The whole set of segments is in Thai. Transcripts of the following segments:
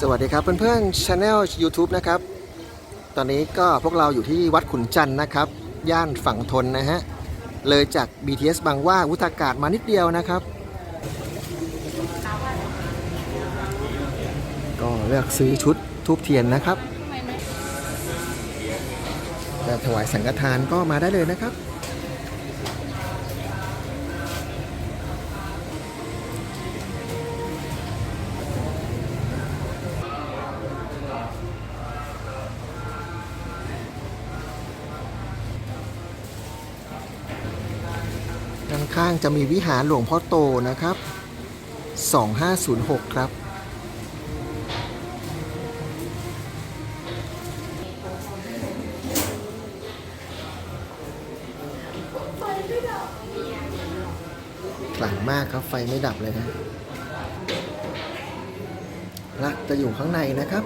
สวัสดีครับเพื่อนๆช anel YouTube นะครับ ตอนนี้ก็พวกเราอยู่ที่วัดขุนจันทร์นะครับ ย่านฝั่งทนนะฮะ เลยจาก BTS บางว่าวุฒากาศมานิดเดียวนะครับ ก็เลือกซื้อชุดทูบเทียนนะครับจะถวายสังฆทานก็มาได้เลยนะครับางจะมีวิหารหลวงพ่อโตนะครับ 2506 ครับขลังมากครับไฟไม่ดับเลยนะพระจะอยู่ข้างในนะครับ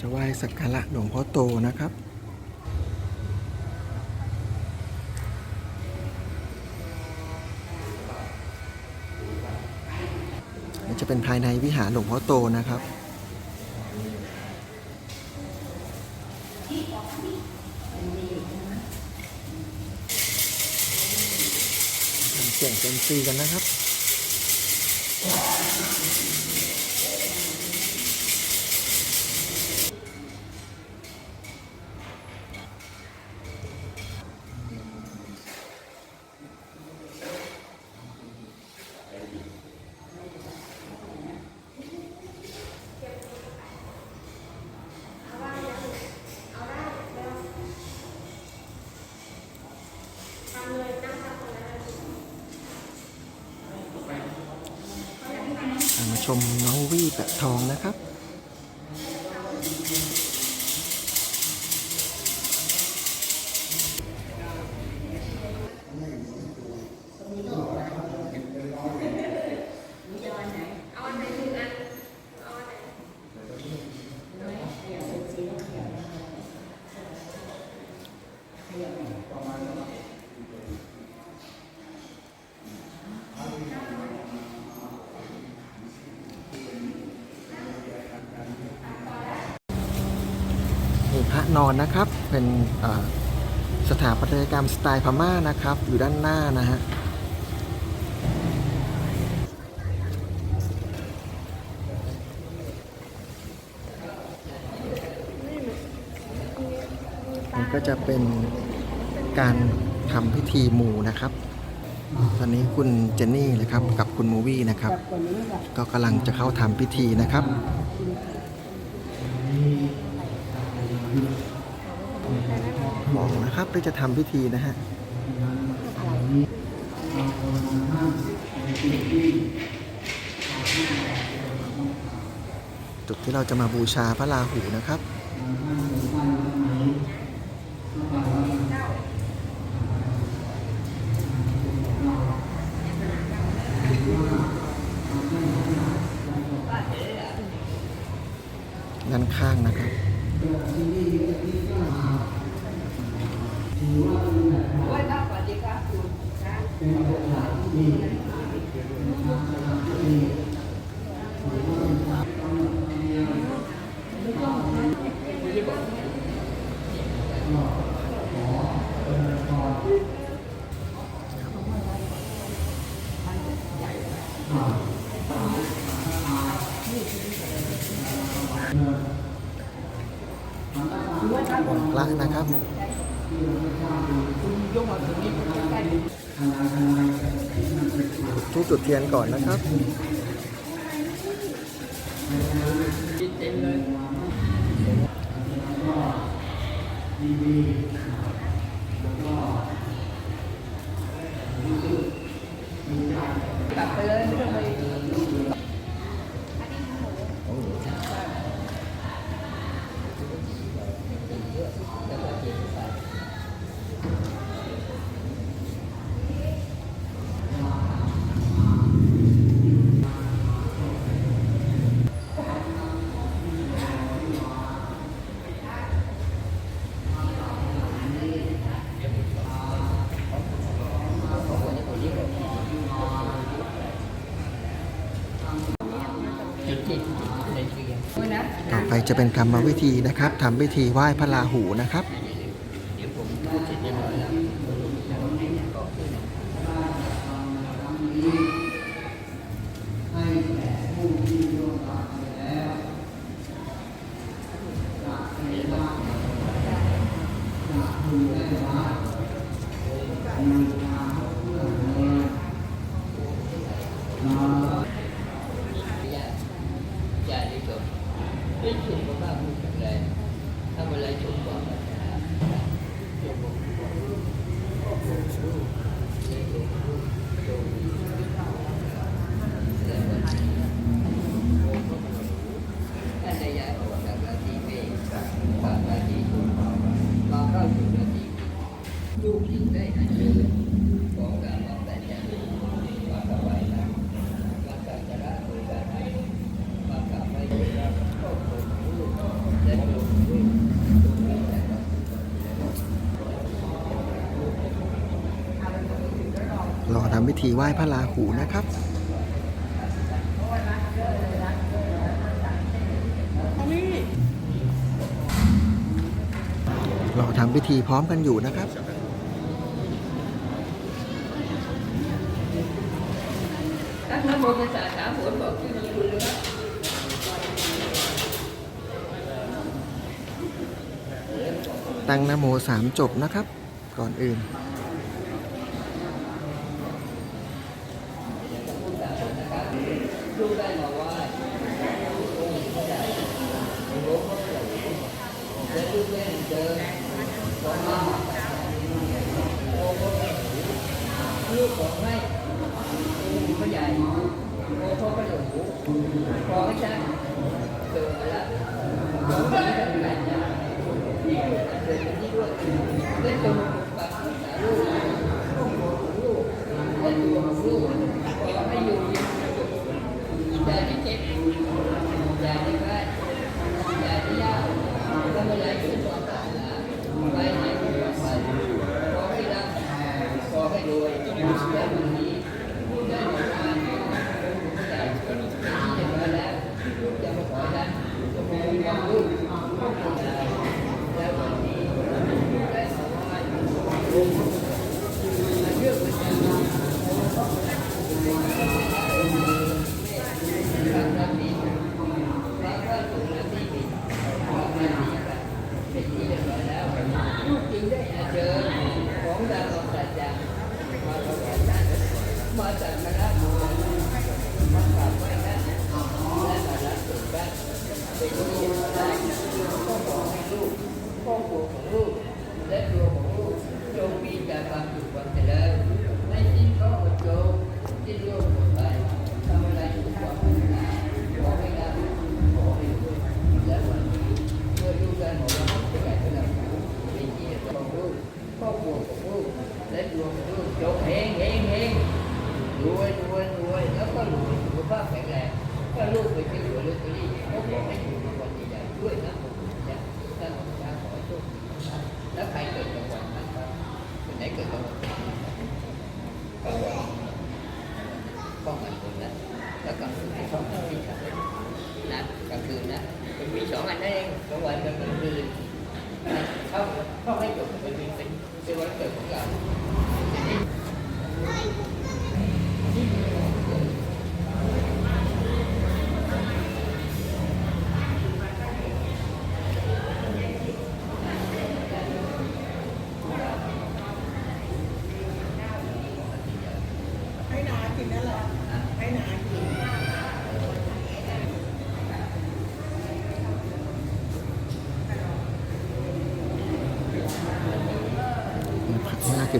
จะไหว้สักการะหลวงพ่อโตนะครับ นี่จะเป็นภายในวิหารหลวงพ่อโตนะครับทำเสียงเซยมซีกันนะครับ ชมน้องวี่แปะทองนะครับมีพระ นอนนะครับ เป็นสถาปัตยกรรมสไตล์พม่านะครับ อยู่ด้านหน้านะฮะมันก็จะเป็นการทำพิธีหมู่นะครับ ตอนนี้คุณเจนนี่นะครับกับคุณมูวี่นะครับ ก็กำลังจะเข้าทำพิธีนะครับ บอกนะครับเพื่อจะทำพิธีนะฮะจุดที่เราจะมาบูชาพระราหูนะครับด้านข้างนะครับ องค์พระนะครับทุกจุดเทียนก่อนนะครับตัดไปเลยไม่ต้องไป ต่อไปจะเป็นกรรมวิธีนะครับทำพิธีไหว้พระราหูนะครับ ธีไหว้พระราหูนะครับเราทำพิธีพร้อมกันอยู่นะครับตั้งนโมสามจบนะครับ ก่อนอื่น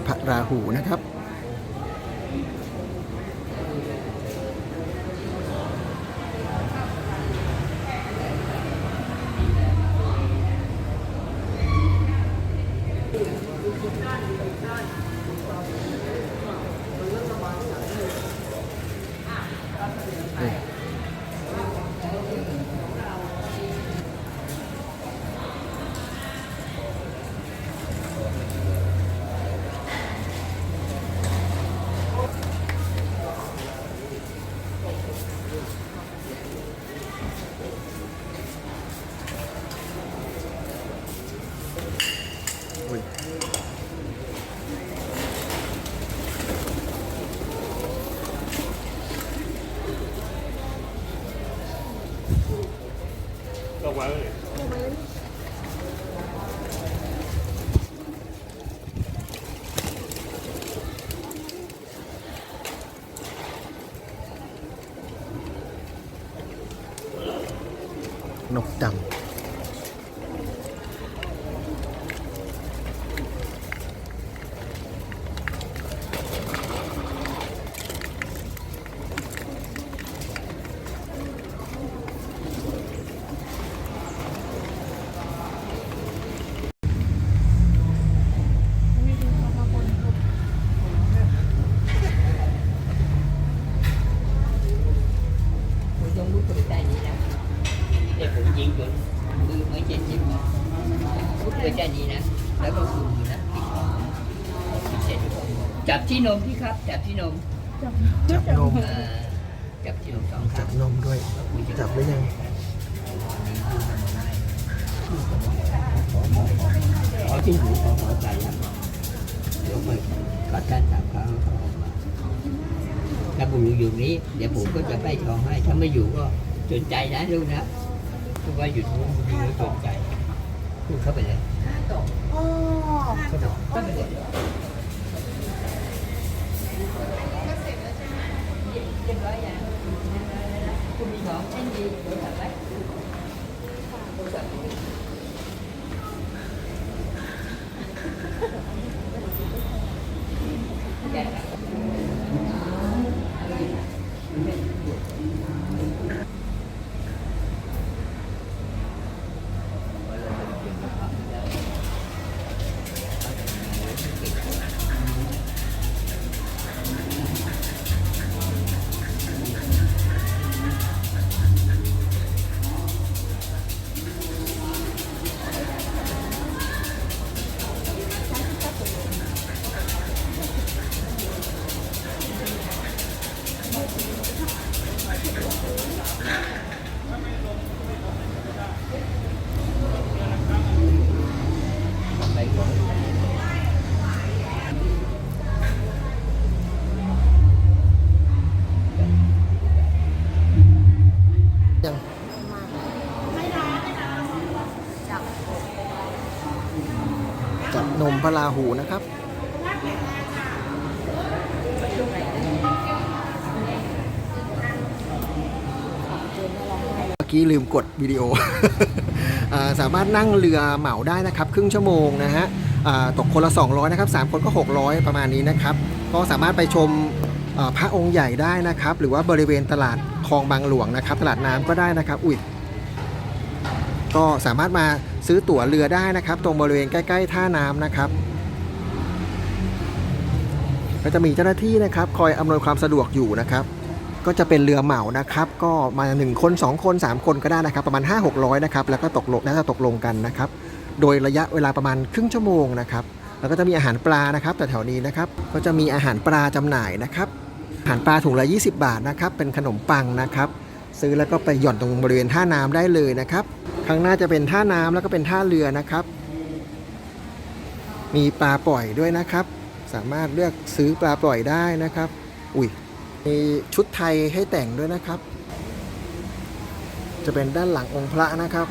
พระราหูนะครับ จับที่นมพี่ครับ จับที่นมจับนมเอ่อจับที่นมสองคจัรั้งบนมด้วย จับหรือยังขอที่หูขอขอใจนะเดี๋ยวไปกัดกันสามครั้งแล้วก็ออกมาถ้าผมอยู่อยู่นี้ เดี๋ยวผมก็จะไปชองให้ ถ้าไม่อยู่ก็จนใจนะลูกนะพูดว่าหยุดพูดดีแล้วจนใจพูดเข้าไปเลยอ๋อเข้าไปเลย ระราหูนะครับ เมื่อกี้ลืมกดวิดีโอ สามารถนั่งเรือเหมาได้นะครับ ครึ่งชั่วโมงนะฮะตกคนละ 200 นะครับ 3 คนก็ 600 ประมาณนี้นะครับ ก็สามารถไปชมพระองค์ใหญ่ได้นะครับ หรือว่าบริเวณตลาดคลองบางหลวงนะครับ ตลาดน้ำก็ได้นะครับ อุ้ยก็สามารถมา ซื้อตั๋วเรือได้นะครับ ตรงบริเวณใกล้ๆท่าน้ำนะครับ ก็จะมีเจ้าหน้าที่นะครับ คอยอำนวยความสะดวกอยู่นะครับ ก็จะเป็นเรือเหมานะครับ ก็มา 1 คน 2 คน 3 คนก็ได้นะครับ ประมาณ 5 600นะครับแล้วก็ตกลงน่าจะตกลงกันนะครับ โดยระยะเวลาประมาณครึ่งชั่วโมงนะครับแล้วก็จะมีอาหารปลานะครับ แต่แถวนี้นะครับ ก็จะมีอาหารปลาจำหน่ายนะครับอาหารปลาถุงละ 20 บาทนะครับ เป็นขนมปังนะครับ ซื้อแล้วก็ไปหย่อนตรงบริเวณท่าน้ำได้เลยนะครับ ข้างหน้าจะเป็นท่าน้ำแล้วก็เป็นท่าเรือนะครับ มีปลาปล่อยด้วยนะครับ สามารถเลือกซื้อปลาปล่อยได้นะครับ อุ้ยมีชุดไทยให้แต่งด้วยนะครับ จะเป็นด้านหลังองค์พระนะครับ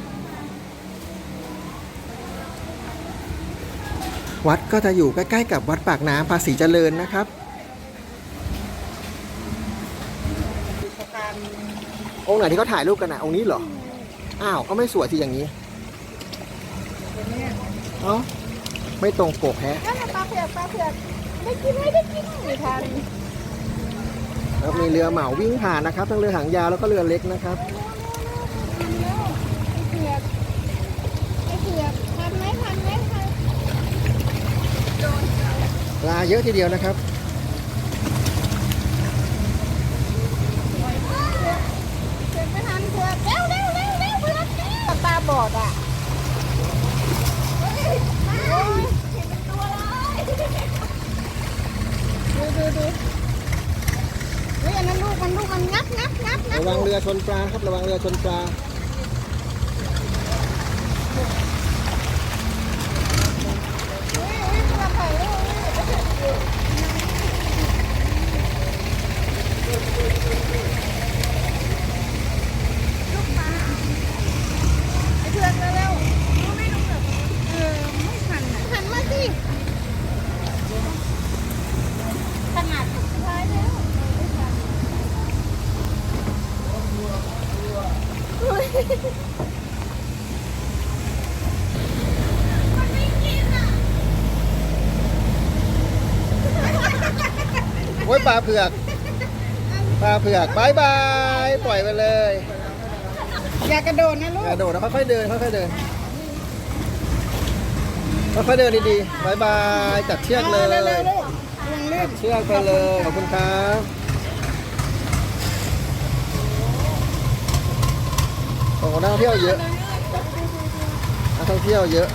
วัดก็จะอยู่ใกล้ๆกับวัดปากน้ำภาษีเจริญนะครับ องค์ไหนที่เขาถ่ายรูปกันนะองค์นี้เหรอ อ้าว ก็ไม่สวยทีอย่างนี้เป็นเนี่ยเอ้า ไม่ตรงปกแฮะนั่นน่ะปลาเผือกปลาเผือกได้กินไม่ได้กินไม่ทันแล้วมีเรือเหมาวิ่งผ่านนะครับ ทั้งเรือหางยาวแล้วก็เรือเล็กนะครับ เผือกไอ้เผือกทันไหมทันไหมทัน ปลาเยอะทีเดียวนะครับ เผือกไม่ทันเผือกเร็วเร็วเร็วเร็วเผือกเร็วตาบอดอะเฮ้ยโอ้ยเห็นเป็นตัวเลยดูดูดูเฮ้ยอันนั้นลูกมันลูกมันงับงับงับงับ ระวังเรือ ชนปลาครับระวังเรือชนปลา เฮ้ยเฮ้ยตัวไผ่เฮ้ยเฮ้ยลูกปลา โอ้ยปลาเผือกปลาเผือกบายบายปล่อยไปเลย อย่ากระโดดนะลูกกระโดดแล้วค่อยๆเดินค่อยๆเดินค่อยๆเดินดีๆบายบายจับเชือกเลยเร็วๆลูกลงลื่นเชือกไปเลยขอบคุณครับโอ้โหนักท่องเที่ยวเยอะนักท่องเที่ยวเยอะ